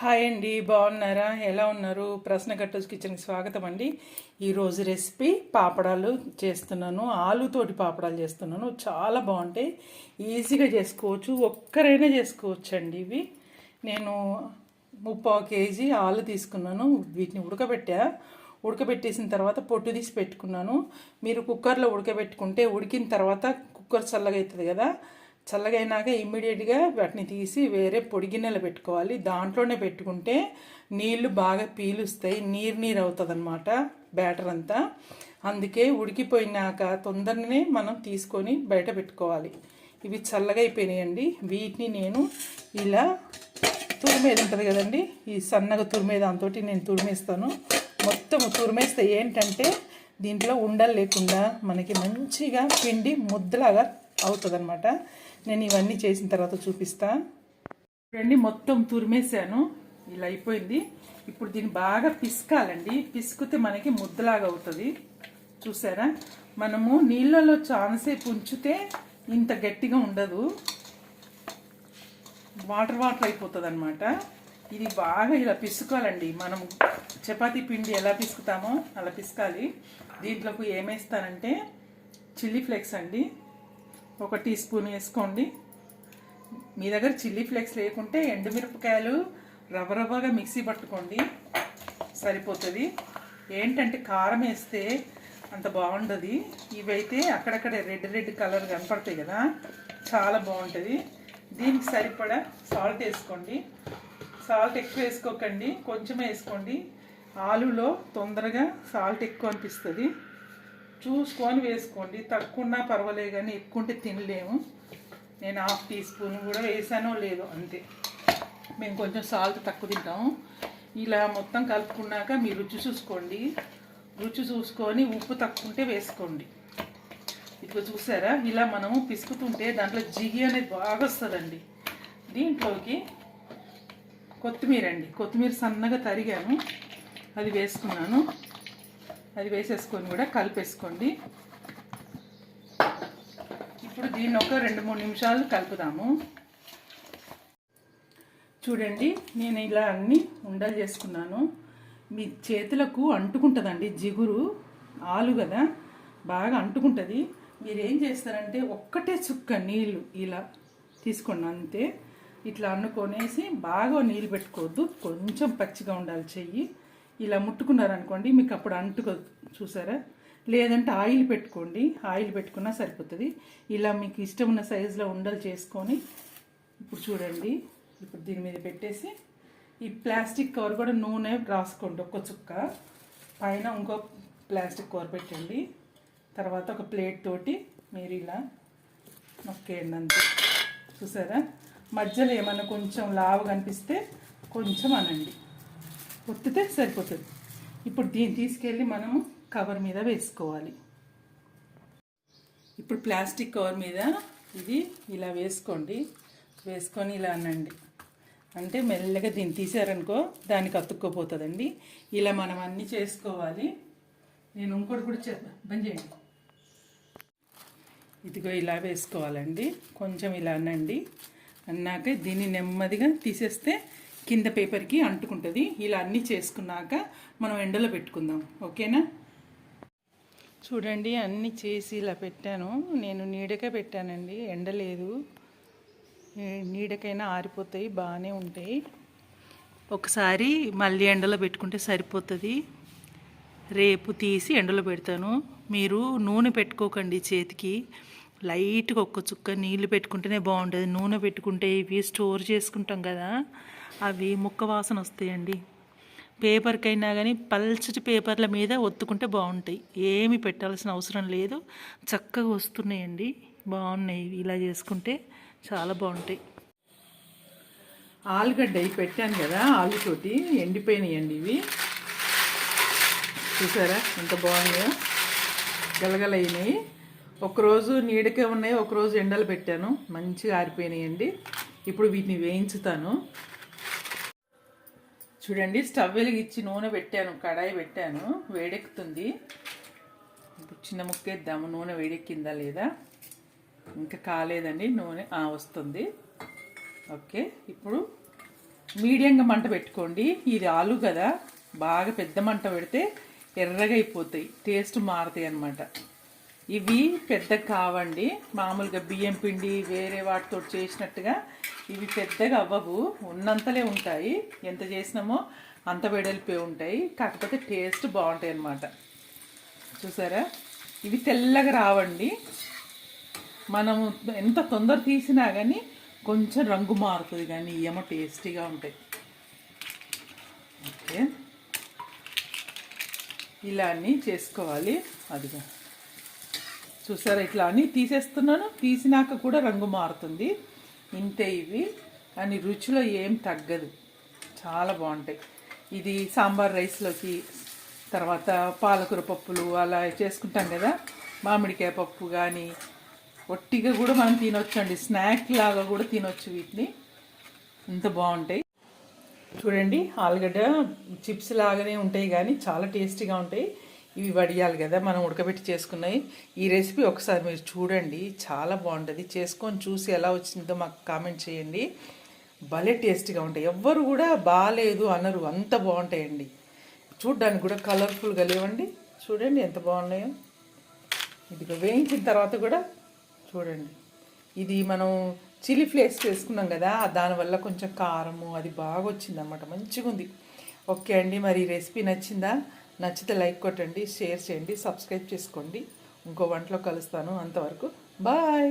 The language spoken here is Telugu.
హాయ్ అండి బాగున్నారా? ఎలా ఉన్నారు? ప్రశ్న కట్టోజ్ కిచెన్కి స్వాగతం అండి. ఈరోజు రెసిపీ పాపడాలు చేస్తున్నాను. ఆలుతోటి పాపడాలు చేస్తున్నాను. చాలా బాగుంటాయి. ఈజీగా చేసుకోవచ్చు. ఒక్కరైనా చేసుకోవచ్చు అండి ఇవి. నేను ముప్పావు కేజీ ఆలు తీసుకున్నాను. వీటిని ఉడకబెట్టా. ఉడకబెట్టేసిన తర్వాత పొట్టు తీసి పెట్టుకున్నాను. మీరు కుక్కర్లో ఉడకబెట్టుకుంటే ఉడికిన తర్వాత కుక్కర్ చల్లగా అవుతుంది కదా. చల్లగైనాక ఇమ్మీడియట్గా వాటిని తీసి వేరే పొడి గిన్నెలో పెట్టుకోవాలి. దాంట్లోనే పెట్టుకుంటే నీళ్ళు బాగా పీలుస్తాయి. నీరు నీరు అవుతుంది అనమాట బ్యాటర్ అంతా. అందుకే ఉడికిపోయినాక తొందరనే మనం తీసుకొని బయట పెట్టుకోవాలి. ఇవి చల్లగా అయిపోయినాయండి వీటిని నేను ఇలా తురిమేది ఉంటుంది కదండి. ఈ సన్నగా తురిమే దాంతో నేను తురిమేస్తాను. మొత్తం తురిమేస్తే ఏంటంటే దీంట్లో ఉండలు లేకుండా మనకి మంచిగా పిండి ముద్దలాగా అవుతుంది అనమాట నేను ఇవన్నీ చేసిన తర్వాత చూపిస్తా. చూడండి మొత్తం తురిమేసాను ఇలా అయిపోయింది. ఇప్పుడు దీన్ని బాగా పిసకాలండి. పిసుకుతే మనకి ముద్దలాగా అవుతుంది. చూసారా? మనము నీళ్ళలో చాలాసేపు ఉంచితే ఇంత గట్టిగా ఉండదు. వాటర్ వాటర్ అయిపోతుంది అనమాట ఇది బాగా ఇలా పిసుకోవాలండి మనం చపాతీ పిండి ఎలా పిసుకుతామో అలా పిసకాలి. దీంట్లోకి ఏమేస్తానంటే చిల్లీ ఫ్లేక్స్ అండి. ఒక టీ స్పూన్ వేసుకోండి. మీ దగ్గర చిల్లీ ఫ్లేక్స్ లేకుంటే ఎండుమిరపకాయలు రవ్వ రవ్వగా మిక్సీ పట్టుకోండి. సరిపోతుంది. ఏంటంటే కారం వేస్తే అంత బాగుండదు. ఇవైతే అక్కడక్కడ రెడ్ రెడ్ కలర్ కనపడతాయి కదా. చాలా బాగుంటుంది. దీనికి సరిపడా సాల్ట్ వేసుకోండి. సాల్ట్ ఎక్కువ వేసుకోకండి. కొంచెం వేసుకోండి. ఆలులో తొందరగా సాల్ట్ ఎక్కువ అనిపిస్తుంది. చూసుకొని వేసుకోండి. తక్కువ ఉన్నా పర్వాలేదు కానీ ఎక్కువ ఉంటే తినలేము. నేను హాఫ్ టీ స్పూన్ కూడా వేసానో లేదో అంతే. మేము కొంచెం సాల్ట్ తక్కువ తింటాము. ఇలా మొత్తం కలుపుకున్నాక మీ రుచి చూసుకోండి. రుచి చూసుకొని ఉప్పు తక్కువ ఉంటే వేసుకోండి. ఇప్పుడు చూసారా? ఇలా మనము పిసుకుతుంటే దాంట్లో జిగి అనేది బాగా వస్తుందండి. దీంట్లోకి కొత్తిమీర అండి కొత్తిమీర సన్నగా తరిగాను. అది వేసుకున్నాను. అది వేసేసుకొని కూడా కలిపేసుకోండి. ఇప్పుడు దీన్ని ఒక రెండు మూడు నిమిషాలు కలుపుదాము. చూడండి నేను ఇలా అన్ని ఉండలు చేసుకున్నాను. మీ చేతులకు అంటుకుంటుందండి జిగురు ఆలు కదా బాగా అంటుకుంటుంది. మీరు ఏం చేస్తారంటే ఒక్కటే చుక్క నీళ్ళు ఇలా తీసుకోండి అంతే. ఇట్లా అన్నుకొనేసి బాగా నీళ్ళు పెట్టుకోవద్దు కొంచెం పచ్చిగా ఉండాలి చెయ్యి. ఇలా ముట్టుకున్నారనుకోండి మీకు అప్పుడు అంటుకో చూసారా? లేదంటే ఆయిల్ పెట్టుకోండి ఆయిల్ పెట్టుకున్నా సరిపోతుంది. ఇలా మీకు ఇష్టం ఉన్న సైజులో ఉండలు చేసుకొని ఇప్పుడు చూడండి ఇప్పుడు దీని మీద పెట్టేసి ఈ ప్లాస్టిక్ కవర్ కూడా నూనె రాసుకోండి ఒక్క చుక్క. పైన ఇంకో ప్లాస్టిక్ కవర్ పెట్టండి. తర్వాత ఒక ప్లేట్ తోటి మీరు ఇలా నొక్కేయండి అంతే. చూసారా? మధ్యలో ఏమన్నా కొంచెం లావు కనిపిస్తే కొంచెం అనండి. ఒత్తితే సరిపోతుంది. ఇప్పుడు దీన్ని తీసుకెళ్ళి మనము కవర్ మీద వేసుకోవాలి. ఇప్పుడు ప్లాస్టిక్ కవర్ మీద ఇది ఇలా వేసుకోండి. వేసుకొని ఇలా అనండి. అంటే మెల్లగా దీన్ని తీసారనుకో దానికి అతుక్కోపోతుందండి. ఇలా మనం అన్నీ చేసుకోవాలి. నేను ఇంకోటి కూడా చెప్ప బంద్ చేయండి. ఇదిగో ఇలా వేసుకోవాలండి. కొంచెం ఇలా అనండి. అన్నాక దీన్ని నెమ్మదిగా తీసేస్తే కింద పేపర్కి అంటుకుంటుంది. ఇలా అన్నీ చేసుకున్నాక మనం ఎండలో పెట్టుకుందాం. ఓకేనా? చూడండి అన్నీ చేసి ఇలా పెట్టాను. నేను నీడకే పెట్టానండి. ఎండ లేదు. నీడకైనా ఆరిపోతాయి బాగానే ఉంటాయి. ఒకసారి మళ్ళీ ఎండలో పెట్టుకుంటే సరిపోతుంది. రేపు తీసి ఎండలో పెడతాను. మీరు నూనె పెట్టుకోకండి చేతికి. లైట్గా ఒక్క చుక్క నీళ్ళు పెట్టుకుంటేనే బాగుంటుంది. నూనె పెట్టుకుంటే ఇవి స్టోర్ చేసుకుంటాం కదా అవి ముక్క వాసన వస్తాయండి. పేపర్కైనా కానీ పల్చటి పేపర్ల మీద ఒత్తుకుంటే బాగుంటాయి. ఏమి పెట్టాల్సిన అవసరం లేదు. చక్కగా వస్తున్నాయండి. బాగున్నాయి. ఇలా చేసుకుంటే చాలా బాగుంటాయి. ఆలుగడ్డ ఇవి పెట్టాను కదా ఆలుతోటి ఎండిపోయినాయండి ఇవి. చూసారా ఎంత బాగున్నాయో? గలగలైనాయి. ఒకరోజు నీడకే ఉన్నాయి ఒకరోజు ఎండలు పెట్టాను. మంచిగా ఆరిపోయినాయండి. ఇప్పుడు వీటిని వేయించుతాను. చూడండి స్టవ్ వెలిగించి నూనె పెట్టాను కడాయి పెట్టాను. వేడెక్కుతుంది. ఇప్పుడు చిన్న ముక్కేద్దాము నూనె వేడెక్కిందా లేదా? ఇంకా కాలేదండి నూనె వస్తుంది. ఓకే ఇప్పుడు మీడియంగా మంట పెట్టుకోండి. ఇది ఆలు కదా బాగా పెద్ద మంట పెడితే ఎర్రగా అయిపోతాయి టేస్ట్ మారుతాయి అన్నమాట ఇవి పెద్ద కావండి. మామూలుగా బియ్యం పిండి వేరే వాటితో చేసినట్టుగా ఇవి పెద్దగా అవ్వవు. ఉన్నంతలే ఉంటాయి. ఎంత చేసినామో అంత వెడల్పే ఉంటాయి. కాకపోతే టేస్ట్ బాగుంటాయి అన్నమాట. చూసారా? ఇవి తెల్లగా రావండి. మనము ఎంత తొందర తీసినా కానీ కొంచెం రంగు మారుతుంది కానీ ఏమో టేస్టీగా ఉంటాయి. ఓకే. ఇలా అన్నీ చేసుకోవాలి. అదిగా. చూసారా ఇట్లా అని తీసేస్తున్నాను. తీసినాక కూడా రంగు మారుతుంది. ఇంతే ఇవి. కానీ రుచిలో ఏం తగ్గదు. చాలా బాగుంటాయి. ఇది సాంబార్ రైస్లోకి తర్వాత పాలకూర పప్పులు అలా చేసుకుంటాం కదా. మామిడికాయ పప్పు కానీ ఒట్టిగా కూడా మనం తినొచ్చు అండి స్నాక్ లాగా కూడా తినొచ్చు వీటిని. ఇంత బాగుంటాయి. చూడండి ఆలుగడ్డ చిప్స్ లాగానే ఉంటాయి కానీ చాలా టేస్టీగా ఉంటాయి. ఇవి వడియాలి కదా మనం ఉడకబెట్టి చేసుకున్నాయి ఈ రెసిపీ ఒకసారి మీరు చూడండి చాలా బాగుంటుంది. చేసుకొని చూసి ఎలా వచ్చిందో మాకు కామెంట్ చేయండి. భలే టేస్టీగా ఉంటాయి. ఎవ్వరు కూడా బాగాలేదు అనరు అంత బాగుంటాయండి. చూడ్డానికి కూడా కలర్ఫుల్గా లేవండి. చూడండి ఎంత బాగున్నాయో. ఇది వేయించిన తర్వాత కూడా చూడండి. ఇది మనం చిల్లీ ఫ్లేక్స్ చేసుకున్నాం కదా దానివల్ల కొంచెం కారము అది బాగా వచ్చిందన్నమాట. మంచిగా ఉంది ఓకే అండి మరి రెసిపీ నచ్చిందా? నచ్చితే లైక్ కొట్టండి షేర్ చేయండి సబ్స్క్రైబ్ చేసుకోండి. ఇంకో వంటలో కలుస్తాను అంతవరకు. బాయ్!